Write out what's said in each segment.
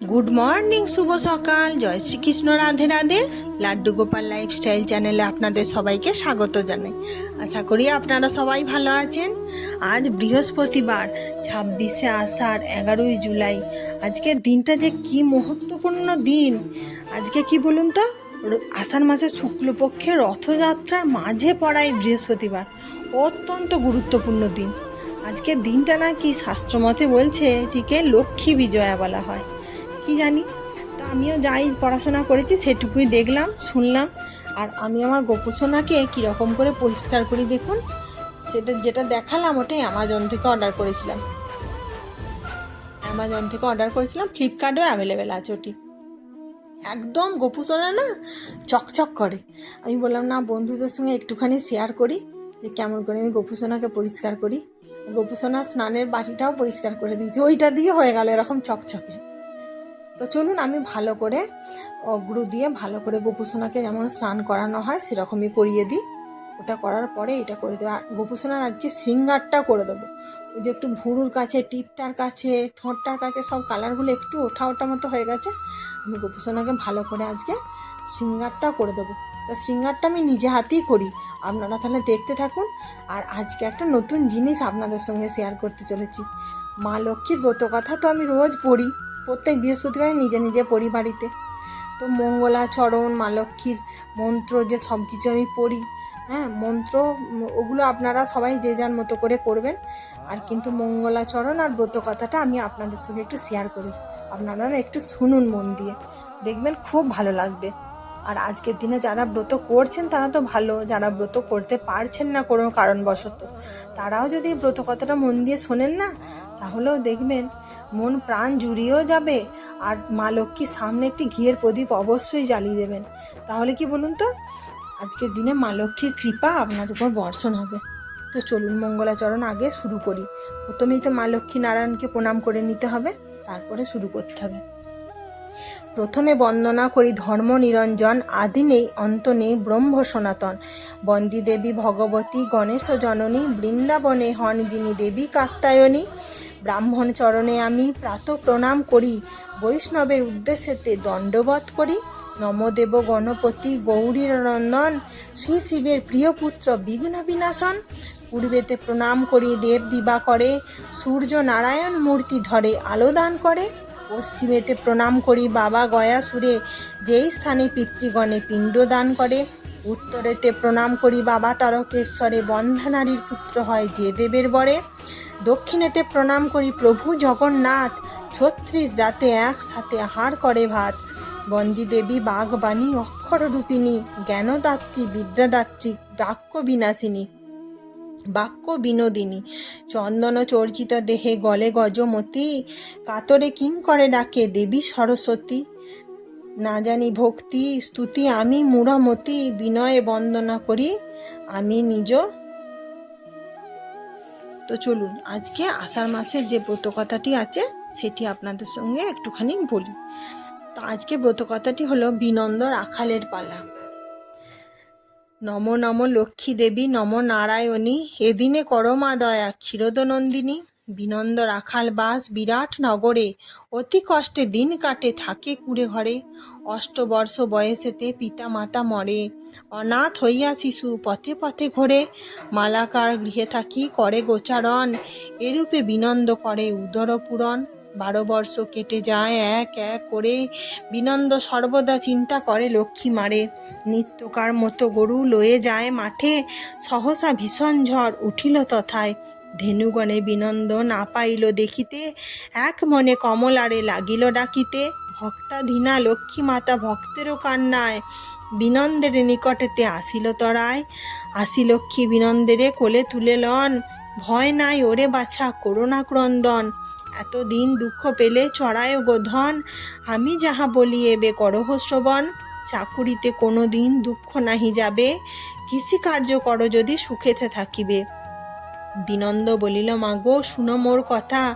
Good morning শুভ সকাল। জয় শ্রীকৃষ্ণ, রাধে রাধে। লাড্ডু গোপাল লাইফস্টাইল চ্যানেলে আপনাদের সবাইকে স্বাগত জানাই। আশা করি আপনারা সবাই ভালো আছেন। আজ বৃহস্পতিবার, ছাব্বিশে আষাঢ়, এগারোই জুলাই। আজকের দিনটা যে কি মহত্বপূর্ণ দিন। আজকে কি বলুন তো? আষাঢ় মাসের শুক্লপক্ষে রথযাত্রার মাঝে পড়াই বৃহস্পতিবার। অত্যন্ত গুরুত্বপূর্ণ দিন। আজকের দিনটা নাকি শাস্ত্রমতে বলছে, এটিকে লক্ষ্মী বিজয়া বলা হয়। কি জানি? তা আমিও যাই, পড়াশোনা করেছি, সেটুকুই দেখলাম, শুনলাম। আর আমি আমার গোপোষণাকে কীরকম করে পরিষ্কার করি দেখুন। সেটা যেটা দেখালাম, ওটাই অ্যামাজন থেকে অর্ডার করেছিলাম। অ্যামাজন থেকে অর্ডার করেছিলাম ফ্লিপকার্টেও অ্যাভেলেবেল আছে ওটি। একদম গোপুসোনা না, চকচক করে। আমি বললাম, না, বন্ধুদের সঙ্গে একটুখানি শেয়ার করি, যে কেমন করে আমি গোপুসোনাকে পরিষ্কার করি। গোপুসোনা স্নানের বাটিটাও পরিষ্কার করে দিয়েছি, ওইটা দিয়ে হয়ে গেল এরকম চকচকে। তো চলুন আমি ভালো করে অগ্রু দিয়ে ভালো করে গোপুসোনাকে যেমন স্নান করানো হয় সেরকমই করিয়ে দিই। ওটা করার পরে এটা করে দেবো। আর গোপুসোনার আজকে শৃঙ্গারটা করে দেবো। ওই যে একটু ভুরুর কাছে, টিপটার কাছে, ঠোঁটটার কাছে সব কালারগুলো একটু ওঠা ওঠা মতো হয়ে গেছে। আমি গোপুসোনাকে ভালো করে আজকে শৃঙ্গারটাও করে দেবো। তা শৃঙ্গারটা আমি নিজে হাতেই করি। আপনারা তাহলে দেখতে থাকুন। আর আজকে একটা নতুন জিনিস আপনাদের সঙ্গে শেয়ার করতে চলেছি। মা লক্ষ্মীর ব্রত কথা তো আমি রোজ পড়ি। প্রত্যেক বৃহস্পতিবার নিজে নিজে পড়ি বাড়িতে। তো মঙ্গলাচরণ মা লক্ষ্মীর মন্ত্র যে সব কিছু আমি পড়ি হ্যাঁ মন্ত্র, ওগুলো আপনারা সবাই যে যার মতো করে করবেন। আর কিন্তু মঙ্গলাচরণ আর ব্রত কথাটা আমি আপনাদের সঙ্গে একটু শেয়ার করি। আপনারা একটু শুনুন মন দিয়ে। দেখবেন খুব ভালো লাগবে। আর আজকের দিনে যারা ব্রত করছেন, তারা তো ভালো। যারা ব্রত করতে পারছেন না কোনো কারণবশত। তারাও যদি ব্রত কথাটা মন দিয়ে শোনেন না, তাহলেও দেখবেন মন প্রাণ জুড়িয়েও যাবে আর মা লক্ষ্মীর সামনে একটি ঘিয়ের প্রদীপ অবশ্যই জ্বালিয়ে দেবেন। তাহলে কি বলুন তো? আজকের দিনে মা লক্ষ্মীর কৃপা আপনার উপর বর্ষণ হবে। তো চলুন মঙ্গলাচরণ আগে শুরু করি। প্রথমেই তো মা লক্ষ্মী নারায়ণকে প্রণাম করে নিতে হবে, তারপরে শুরু করতে হবে। প্রথমে বন্দনা করি ধর্ম নিরঞ্জন, আদি নেই, অন্ত নেই, ব্রহ্ম সনাতন। বন্দী দেবী ভগবতী, গণেশ জননী, বৃন্দাবনে হন যিনি দেবী কাত্তায়নী ব্রাহ্মণ চরণে আমি প্রাত প্রণাম করি। বৈষ্ণবের উদ্দেশ্যেতে দণ্ডবধ করি। নমদেব গণপতি গৌরীর নন্দন শ্রী শিবের প্রিয় পুত্র বিঘ্ন বিনাশন পূর্বেতে প্রণাম করি দেব দিবা করে সূর্য নারায়ণ মূর্তি ধরে আলো দান করে। পশ্চিমেতে প্রণাম করি বাবা গয়া সুরে। যেই স্থানে পিতৃগণে পিণ্ড দান করে উত্তরেতে প্রণাম করি বাবা তারকেশ্বরে। বন্ধানারীর পুত্র হয় যে দেবের বরে। দক্ষিণেতে প্রণাম করি প্রভু জগন্নাথ। ছত্রিশ জাতে একসাথে হাড় করে ভাত। বন্দী দেবী বাঘবাণী অক্ষররূপিণী, জ্ঞানদাত্রী, বিদ্যাদাত্রী বাক্য বিনাশিনী বাক্য বিনোদিনী। চন্দন চর্চিত দেহে গলে গজমতি, কাতরে কিং করে ডাকে, দেবী সরস্বতী, না জানি ভক্তি, স্তুতি আমি মূঢ়মতি বিনয়ে বন্দনা করি আমি নিজ তো চলুন, আজকে আষাঢ় মাসের যে ব্রতকথাটি আছে, সেটি আপনাদের সঙ্গে একটুখানি বলি। তো আজকে ব্রতকথাটি হলো বিনন্দ রাখালের পালা। নম নম লক্ষ্মী দেবী, নম নারায়ণী। এদিনে করমা দয়া, ক্ষীরদনন্দিনী। বিনন্দ রাখাল বাস, বিরাট নগরে। অতি কষ্টে দিন কাটে, থাকে কুড়ে ঘরে। অষ্টবর্ষ বয়সেতে পিতা মাতা মরে। অনাথ হইয়া শিশু পথে পথে ঘোরে। মালাকার গৃহে থাকি, করে গোচারণ। এরূপে বিনন্দ করে উদর পূরণ বারো বর্ষ কেটে যায়, এক এক করে বিনন্দ সর্বদা চিন্তা করে লক্ষ্মী মারে। নিত্যকার মতো গরু লয়ে যায় মাঠে, সহসা ভীষণ ঝড় উঠিল তথায়। ধেনুগণে বিনন্দ না পাইল দেখিতে, এক মনে কমলারে লাগিল ডাকিতে। ভক্তাধীনা লক্ষ্মী মাতা ভক্তেরও কান্নায়, বিনন্দের নিকটেতে আসিল তরায়। আসি লক্ষ্মী বিনন্দেরে কোলে তুলে লন, ভয় নাই ওরে বাছা করুণা ক্রন্দন এতদিন দুঃখ পেলে চড়ায় গোধন আমি যাহা বলি এবে করহ শ্রবণ। চাকুরিতে কোনো দিন দুঃখ নাহি যাবে। কৃষিকার্য কর যদি সুখেতে থাকিবে। বিনন্দ বলিল, মাগো, শুনো মোর কথা।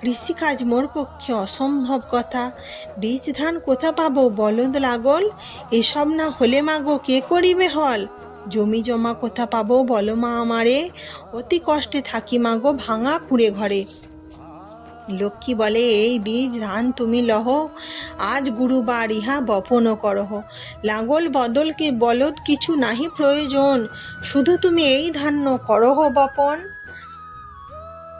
কৃষিকাজ মোর পক্ষে অসম্ভব কথা। বীজ ধান কোথা পাবো বলদ লাগল? এসব না হলে, মাগো, কে করিবে হল? জমি জমা কোথা পাবো বলো মা আমারে? অতি কষ্টে থাকি, মাগো, ভাঙা কুড়ে ঘরে। লক্ষ্মী বলে, এই বীজ, ধান তুমি লহ, আজ গুরুবার ইহা বপন করহ। লাঙ্গল বদল কি, বলদ কিছু নাহি প্রয়োজন, শুধু তুমি এই ধান্য করহ বপন।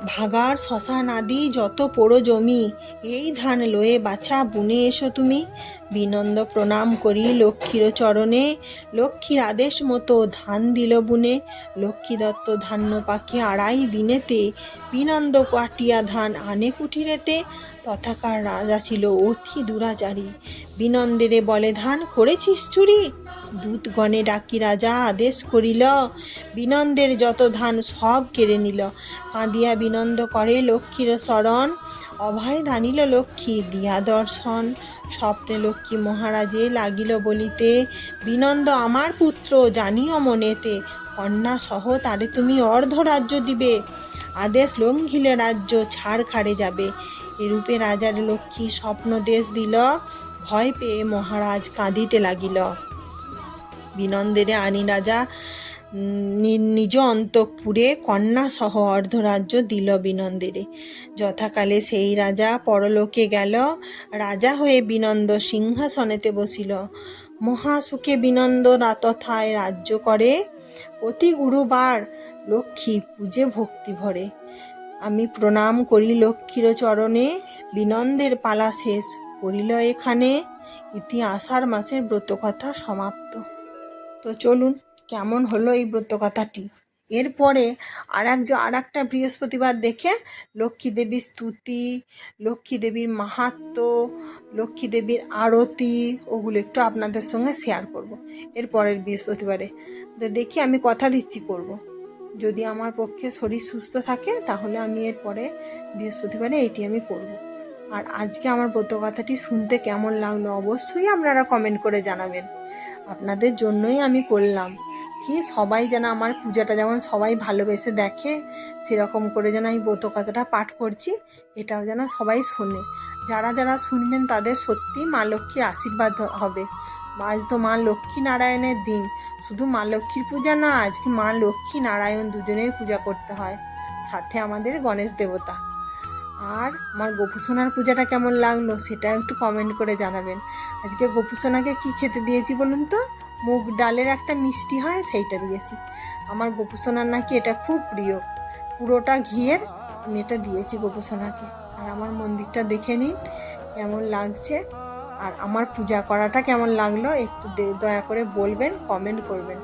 ভাগার শ্মশান আদি যত পোড়ো জমি, এই ধান লয়ে বাছা বুনে এসো তুমি। বিনন্দ প্রণাম করি লক্ষ্মীর চরণে। লক্ষ্মীর আদেশ মতো ধান দিল বুনে। লক্ষ্মী দত্ত ধান্য পাখি আড়াই দিনেতে। বিনন্দ কাটিয়া ধান আনে কুঠিরেতে। তথাকার রাজা ছিল অতি দুরাচারী। বিনন্দেরে বলে, ধান করেছিস চুরি? দূতগণে ডাকি, রাজা, আদেশ করিল। বিনন্দের যত ধান সব কেড়ে নিল। কাঁদিয়া বিনন্দ করে লক্ষ্মীর শরণ। অভয় দানিল লক্ষ্মী দিয়া দর্শন। স্বপ্নে লক্ষ্মী মহারাজে লাগিল বলিতে, বিনন্দ আমার পুত্র, জানিও মনেতে, কন্যা সহ তারে তুমি অর্ধ রাজ্য দিবে। আদেশ লঙ্ঘিলে রাজ্য ছাড় খাড়ে যাবে। এরূপে রাজার লক্ষ্মী স্বপ্ন দেশ দিল, ভয় পেয়ে মহারাজ কাঁদিতে লাগিল। বিনন্দেরে আনি রাজা নিজ অন্তঃপুরে কন্যা সহ অর্ধরাজ্য দিল বিনন্দেরে যথাকালে সেই রাজা পরলোকে গেল, রাজা হয়ে বিনন্দ সিংহাসনেতে বসিল। মহাসুখে বিনন্দ তথায় রাজ্য করে, অতি গুরুবার লক্ষ্মী পূজে ভক্তি ভরে। আমি প্রণাম করি লক্ষ্মীর চরণে, বিনন্দের পালা শেষ করিল এখানে, ইতি আষাঢ় মাসের ব্রতকথা সমাপ্ত। তো চলুন কেমন হলো এই ব্রতকথাটি? এরপরে আর এক আর একটা বৃহস্পতিবার দেখে লক্ষ্মী দেবীর স্তুতি, লক্ষ্মী দেবীর মাহাত্ম, লক্ষ্মী দেবীর আরতি, ওগুলো একটু আপনাদের সঙ্গে শেয়ার করব। এর পরের বৃহস্পতিবারে দেখি আমি কথা দিচ্ছি করব। যদি আমার পক্ষে শরীর সুস্থ থাকে, তাহলে আমি এর পরে বৃহস্পতিবারে এটি আমি করব। আর আজকে আমার ব্রতকথাটি শুনতে কেমন লাগল অবশ্যই আপনারা কমেন্ট করে জানাবেন। আপনাদের জন্যই আমি করলাম। কি সবাই যেন আমার পূজাটা যেমন সবাই ভালোবেসে দেখে, সেরকম করে যেন আমি ব্রতকথাটা পাঠ করছি, এটাও যেন সবাই শোনে। যারা যারা শুনবেন তাদের সত্যি মা লক্ষ্মীর আশীর্বাদ হবে। আজ তো মা লক্ষ্মী নারায়ণের দিন। শুধু মা লক্ষ্মীর পূজা না, আজকে মা লক্ষ্মী নারায়ণ দুজনের পূজা করতে হয়। সাথে আমাদের গণেশ দেবতা। আর আমার গোপুসোনার পূজাটা কেমন লাগল সেটা একটু কমেন্ট করে জানাবেন। আজকে গোপুসোনাকে কি খেতে দিয়েছি বলুন তো? মুগ ডালের একটা মিষ্টি হয়, সেইটা দিয়েছি। আমার গোপুসোনার নাকি এটা খুব প্রিয়। পুরোটা ঘিয়ের আমি এটা দিয়েছি গোপুসোনাকে। আর আমার মন্দিরটা দেখে নিন, কেমন লাগছে। আর আমার পূজা করাটা কেমন লাগল, একটু দয়া করে বলবেন কমেন্ট করবেন।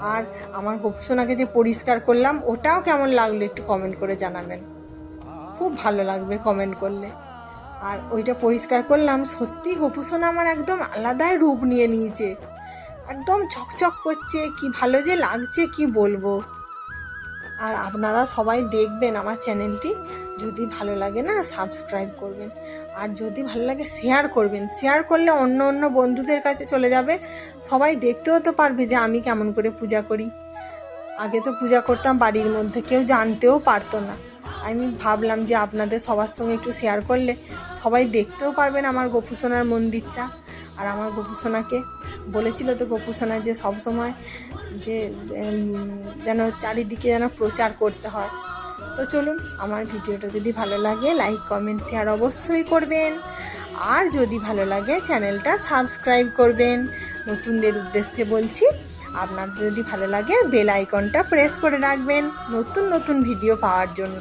আর আমার গোপুসোনাকে যে পরিষ্কার করলাম, ওটাও কেমন লাগল একটু কমেন্ট করে জানাবেন। খুব ভালো লাগবে কমেন্ট করলে। আর ওইটা পরিষ্কার করলাম, সত্যি গোপুসোনা আমার একদম আলাদাই রূপ নিয়ে নিয়েছে। একদম চকচক করছে, কি ভালো যে লাগছে, কি বলব? আর আপনারা সবাই দেখবেন আমার চ্যানেলটি, যদি ভালো লাগে না সাবস্ক্রাইব করবেন। আর যদি ভালো লাগে শেয়ার করবেন। শেয়ার করলে অন্য অন্য বন্ধুদের কাছে চলে যাবে। সবাই দেখতেও তো পারবে যে আমি কেমন করে পূজা করি। আগে তো পূজা করতাম বাড়ির মধ্যে, কেউ জানতেও পারতো না। আমি ভাবলাম যে আপনাদের সবার সঙ্গে একটু শেয়ার করলে সবাই দেখতেও পারবেন আমার গোপুসোনার মন্দিরটা। আর আমার গোপুসোনাকে বলেছিল তো গোপুসোনা যে সব সময় যে যেন চারিদিকে যেন প্রচার করতে হয়। তো চলুন, আমার ভিডিওটা যদি ভালো লাগে লাইক কমেন্ট শেয়ার অবশ্যই করবেন। আর যদি ভালো লাগে চ্যানেলটা সাবস্ক্রাইব করবেন। নতুনদের উদ্দেশ্যে বলছি আপনার যদি ভালো লাগে বেল আইকনটা প্রেস করে রাখবেন নতুন নতুন ভিডিও পাওয়ার জন্য।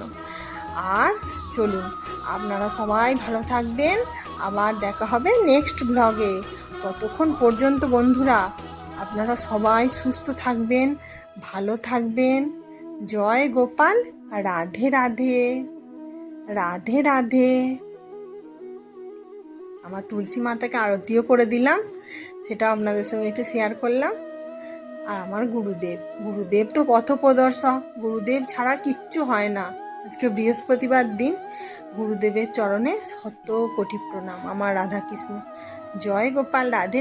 আর চলুন, আপনারা সবাই ভালো থাকবেন। আবার দেখা হবে নেক্সট ব্লগে ততক্ষণ পর্যন্ত বন্ধুরা, আপনারা সবাই সুস্থ থাকবেন, ভালো থাকবেন। জয় গোপাল, রাধে রাধে। রাধে রাধে। আমার তুলসী মাতাকে আরতিও করে দিলাম সেটা আপনাদের সঙ্গে একটু শেয়ার করলাম। আর আমার গুরুদেব গুরুদেব তো পথপ্রদর্শক, গুরুদেব ছাড়া কিচ্ছু হয় না। আজকে বৃহস্পতিবার দিন গুরুদেবের চরণে শত কোটি প্রণাম। আমার রাধাকৃষ্ণ। জয় গোপাল রাধে